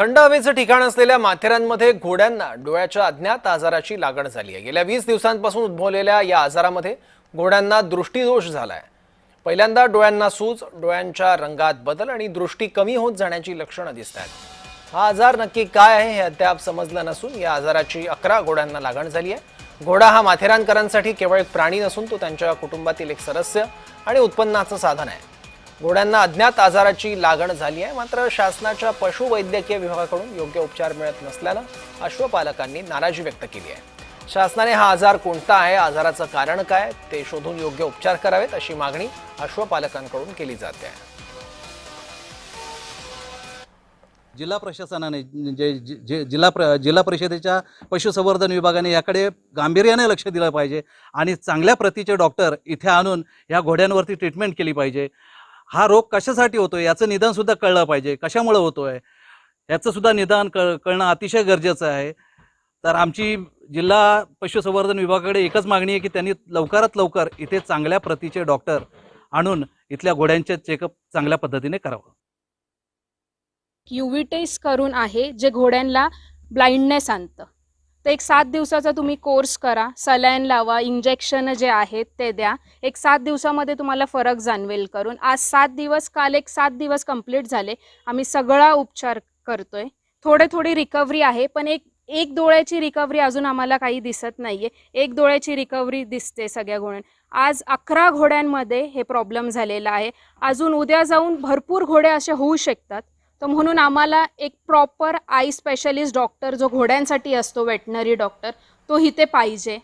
थंड हवेचं ठिकाण असलेल्या माथेरानमध्ये घोड्यांना डोळ्याच्या अज्ञात आजाराची लागण झाली आहे. गेल्या वीस दिवसांपासून उद्भवलेल्या या आजारामध्ये घोड्यांना दृष्टीदोष झाला आहे पहिल्यांदा डोळ्यांना सूज डोळ्यांच्या रंगात बदल आणि दृष्टी कमी होत जाण्याची लक्षणं दिसत आहेत. हा आजार नक्की काय आहे हे अद्याप समजलं नसून या आजाराची अकरा घोड्यांना लागण झाली आहे. घोडा हा माथेरानकरांसाठी केवळ एक प्राणी नसून तो त्यांच्या कुटुंबातील एक सदस्य आणि उत्पन्नाचं साधन आहे. घोड्यांना अज्ञात आजाराची लागण झाली आहे. मात्र शासनाच्या पशुवैद्यकीय विभागाकडून योग्य उपचार मिळत नसल्यानं अश्वपालकांनी नाराजी व्यक्त केली आहे. शासनाने हा आजार कोणता आहे? आजाराचं कारण काय ते शोधून योग्य उपचार करावेत अशी मागणी अश्वपालकांकडून केली जाते. आहे जिल्हा प्रशासनाने जे जे- जिल्हा प्र जिल्हा परिषदेच्या पशुसंवर्धन विभागाने याकडे गांभीर्याने लक्ष दिलं पाहिजे आणि चांगल्या प्रतीचे डॉक्टर इथे आणून या घोड्यांवरती ट्रीटमेंट केली पाहिजे. हा रोग कशासाठी होतोय? याचं निदान सुद्धा कळलं पाहिजे. कशामुळे होतोय? याचं सुद्धा निदान कळणं अतिशय गरजेचं आहे. तर आमची जिल्हा पशुसंवर्धन विभागाकडे एकच मागणी आहे की त्यांनी लवकरात लवकर इथे चांगल्या प्रतीचे डॉक्टर आणून इथल्या घोड्यांचे चेकअप चांगल्या पद्धतीने करावं. युव्ही टेस्ट करून आहे जे घोड्यांना ब्लाइंडनेस आणतं. तर एक सात दिवसाचा तुम्ही कोर्स करा. सलाईन लावा इंजेक्शन जे आहेत ते द्या. एक सात दिवसामध्ये तुम्हाला फरक जाणवेल करून. आज सात दिवस काल एक सात दिवस कंप्लीट झाले. आम्ही सगळा उपचार करतोय. थोडे थोडी रिकव्हरी आहे पण एक एक डोळ्याची रिकव्हरी अजून आम्हाला काही दिसत नाहीये. एक डोळ्याची रिकव्हरी दिसते सगळ्या घोड्यां आज अकरा घोड्यांमध्ये हे प्रॉब्लेम झालेला आहे. अजून उद्या जाऊन भरपूर घोडे असे होऊ शकतात. तर म्हणून आम्हाला एक प्रॉपर आय स्पेशलिस्ट डॉक्टर जो घोड्यांसाठी असतो वेटनरी डॉक्टर तो इथे पाहिजे.